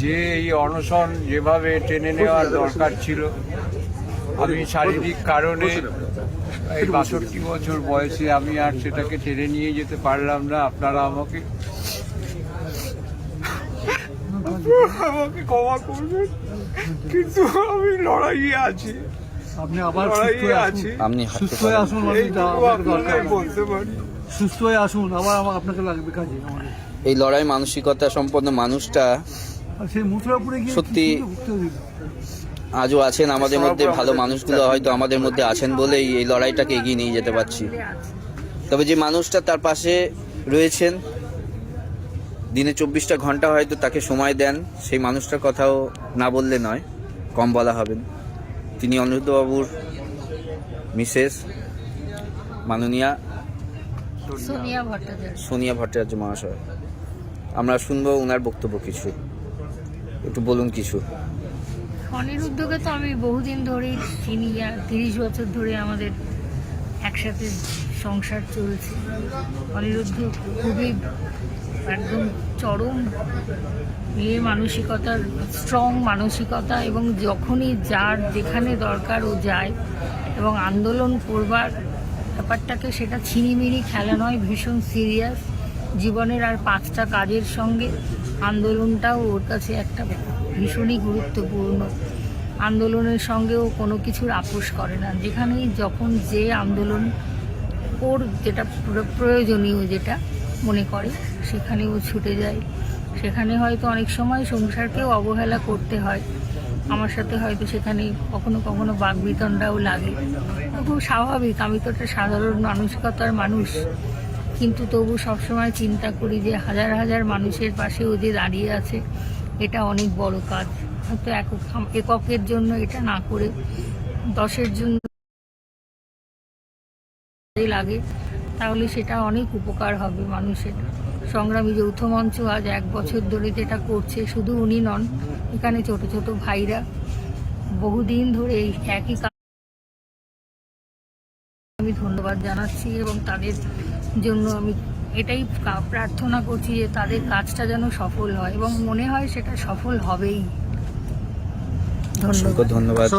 যে এই অনশন যেভাবে টেনে নেওয়ার দরকার ছিল আমি শারীরিক কারণে এই বাষট্টি বছর বয়সে আমি আর সেটাকে টেনে নিয়ে যেতে পারলাম না। আপনারা আমাকে আমাকে ক্ষমা করবেন কিন্তু আমি লড়াইয়ে আছি। আপনি আবার আপনি সুস্থ হয়ে। আসুন বলতে পারি। সুস্থ হয়ে আসুন আবার আমার আপনাকে লাগবে কাজে। আমাদের এই লড়াই মানসিকতা সম্পন্ন মানুষটা সত্যি- আজও আছেন আমাদের মধ্যে ভালো মানুষগুলো হয়তো আমাদের মধ্যে আছেন বলেই এই লড়াইটাকে এগিয়ে নিয়ে যেতে পারছি। তবে যে মানুষটা তার পাশে রয়েছেন দিনে চব্বিশটা ঘণ্টা হয়তো তাকে সময় দেন সেই মানুষটার কথাও না বললে নয় কম বলা হবেন তিনি অনিরুদ্ধবাবুর মিসেস মাননীয়া সোনিয়া সোনিয়া ভট্টাচার্য মহাশয়। আমরা শুনব ওনার বক্তব্য কিছু। একটু বলুন কিছু। অনিরুদ্ধকে তো আমি বহুদিন ধরেই চিনি তিরিশ বছর ধরে আমাদের একসাথে সংসার চলছে। অনিরুদ্ধ খুবই একদম চরম ইয়ে মানসিকতার স্ট্রং মানসিকতা, এবং যখনই যার যেখানে দরকার ও যায়, এবং আন্দোলন করবার ব্যাপারটাকে সেটা ছিনিমিনি খেলা নয়, ভীষণ সিরিয়াস জীবনের আর পাঁচটা কাজের সঙ্গে আন্দোলনটাও ওর কাছে একটা ভীষণই গুরুত্বপূর্ণ। আন্দোলনের সঙ্গেও কোনো কিছুর আপোষ করে না। যেখানেই যখন যে আন্দোলন ওর যেটা প্রয়োজনীয় যেটা মনে করে, সেখানে ও ছুটে যায়। সেখানে হয়তো অনেক সময় সংসারকেও অবহেলা করতে হয়। আমার সাথে হয়তো সেখানে কখনো কখনো বাগবিতণ্ডাও লাগে। খুব স্বাভাবিক, আমি তো একটা সাধারণ মানসিকতার মানুষ। কিন্তু তবু সবসময় চিন্তা করি যে হাজার হাজার মানুষের পাশে ও যে দাঁড়িয়ে আছে, এটা অনেক বড় কাজ। হয়তো একক এককের জন্য এটা না করে দশের জন্য লাগে, তাহলে সেটা অনেক উপকার হবে মানুষের। সংগ্রামী যৌথ মঞ্চ আজ এক বছর ধরে যেটা করছে, শুধু উনি নন, এখানে ছোট ছোট ভাইরা বহুদিন ধরে এই একই কাজ আমি ধন্যবাদ জানাচ্ছি এবং তাদের জন্য আমি এটাই প্রার্থনা করছি যে তাদের কাজটা যেন সফল হয় এবং মনে হয় সেটা সফল হবেই। ধন্যবাদ। ধন্যবাদ।